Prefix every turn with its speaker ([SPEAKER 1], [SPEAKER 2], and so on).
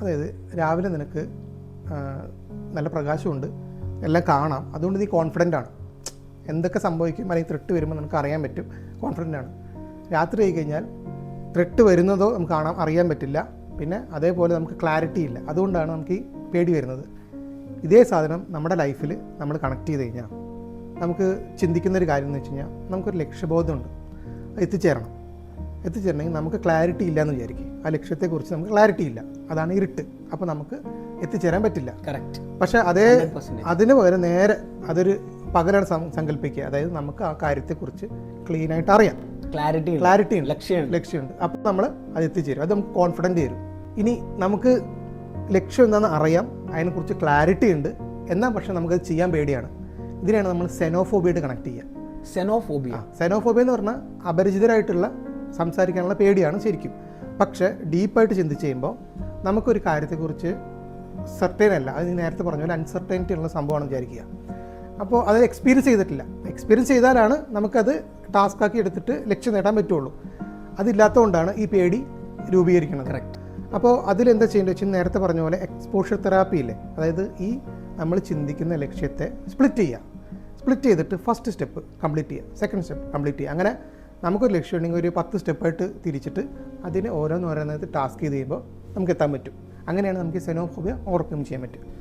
[SPEAKER 1] അതായത് രാവിലെ നിനക്ക് നല്ല പ്രകാശമുണ്ട്. എല്ലാം കാണാം. അതുകൊണ്ട് നീ കോൺഫിഡന്റ് ആണ്. എന്തൊക്കെ സംഭവിക്കും അല്ലെങ്കിൽ ത്രെട്ട് വരുമ്പോൾ നമുക്ക് അറിയാൻ പറ്റും. കോൺഫിഡന്റ് ആണ്. രാത്രി ആയി കഴിഞ്ഞാൽ ത്രെട്ട് വരുന്നതോ നമുക്ക് കാണാൻ അറിയാൻ പറ്റില്ല. പിന്നെ അതേപോലെ നമുക്ക് ക്ലാരിറ്റി ഇല്ല. അതുകൊണ്ടാണ് നമുക്ക് ഈ പേടി വരുന്നത്. ഇതേ സാധനം നമ്മുടെ ലൈഫിൽ നമ്മൾ കണക്ട് ചെയ്ത് കഴിഞ്ഞാൽ നമുക്ക് ചിന്തിക്കുന്ന ഒരു കാര്യം എന്ന് വെച്ച് കഴിഞ്ഞാൽ നമുക്കൊരു ലക്ഷ്യബോധമുണ്ട്. എത്തിച്ചേരണം. എത്തിച്ചേരണമെങ്കിൽ നമുക്ക് ക്ലാരിറ്റി ഇല്ല എന്ന് വിചാരിക്കും. ആ ലക്ഷ്യത്തെക്കുറിച്ച് നമുക്ക് ക്ലാരിറ്റി ഇല്ല. അതാണ് ഇരുട്ട്. അപ്പോൾ നമുക്ക് എത്തിച്ചേരാൻ പറ്റില്ല.
[SPEAKER 2] കറക്റ്റ്
[SPEAKER 1] പക്ഷേ അതേ അതിന് പകരം നേരെ അതൊരു പകരം സം- സങ്കല്പിക്കുക. അതായത് നമുക്ക് ആ കാര്യത്തെക്കുറിച്ച് ക്ലീൻ ആയിട്ട് അറിയാം.
[SPEAKER 2] ക്ലാരിറ്റി
[SPEAKER 1] ക്ലാരിറ്റി ഉണ്ട്.
[SPEAKER 2] ലക്ഷ്യമുണ്ട്.
[SPEAKER 1] ലക്ഷ്യമുണ്ട്. അപ്പോൾ നമ്മൾ അത് എത്തിച്ചേരും. അത് നമുക്ക് കോൺഫിഡന്റ് തരും. ഇനി നമുക്ക് ലക്ഷ്യം എന്താണെന്ന് അറിയാം. അതിനെക്കുറിച്ച് ക്ലാരിറ്റി ഉണ്ട്. എന്നാൽ പക്ഷേ നമുക്കത് ചെയ്യാൻ പേടിയാണ്. ഇതിനെയാണ് നമ്മൾ സെനോഫോബിയായിട്ട് കണക്ട് ചെയ്യുക.
[SPEAKER 2] സെനോഫോബിയ
[SPEAKER 1] സെനോഫോബിയ എന്ന് പറഞ്ഞാൽ അപരിചിതരായിട്ടുള്ള സംസാരിക്കാനുള്ള പേടിയാണ് ശരിക്കും. പക്ഷേ ഡീപ്പായിട്ട് ചിന്തിച്ച് കഴിയുമ്പോൾ നമുക്കൊരു കാര്യത്തെക്കുറിച്ച് സർട്ടൈൻ അല്ല. അത് നേരത്തെ പറഞ്ഞ പോലെ അൺസർട്ടൈനിറ്റി ഉള്ള സംഭവമാണെന്ന് വിചാരിക്കുക. അപ്പോൾ അത് എക്സ്പീരിയൻസ് ചെയ്തിട്ടില്ല. എക്സ്പീരിയൻസ് ചെയ്താലാണ് നമുക്കത് ടാസ്ക് ആക്കി എടുത്തിട്ട് ലക്ഷ്യം നേടാൻ പറ്റുള്ളൂ. അതില്ലാത്തതുകൊണ്ടാണ് ഈ പേടി രൂപീകരിക്കുന്നത്.
[SPEAKER 2] കറക്റ്റ്
[SPEAKER 1] അപ്പോൾ അതിലെന്താ ചെയ്യേണ്ടത് വെച്ചാൽ നേരത്തെ പറഞ്ഞ പോലെ എക്സ്പോഷർ തെറാപ്പി ഇല്ലേ? അതായത് ഈ നമ്മൾ ചിന്തിക്കുന്ന ലക്ഷ്യത്തെ സ്പ്ലിറ്റ് ചെയ്യുക. സ്പ്ലിറ്റ് ചെയ്തിട്ട് ഫസ്റ്റ് സ്റ്റെപ്പ് കംപ്ലീറ്റ് ചെയ്യുക. സെക്കൻഡ് സ്റ്റെപ്പ് കംപ്ലീറ്റ് ചെയ്യുക. അങ്ങനെ നമുക്കൊരു ലക്ഷ്യം ഉണ്ടെങ്കിൽ ഒരു പത്ത് സ്റ്റെപ്പായിട്ട് തിരിച്ചിട്ട് അതിന് ഓരോന്ന് ടാസ്ക് ചെയ്ത് ചെയ്യുമ്പോൾ നമുക്ക് എത്താൻ പറ്റും. അങ്ങനെയാണ് നമുക്ക് സെനോഫോബിയ ഓവർകം ചെയ്യാൻ പറ്റും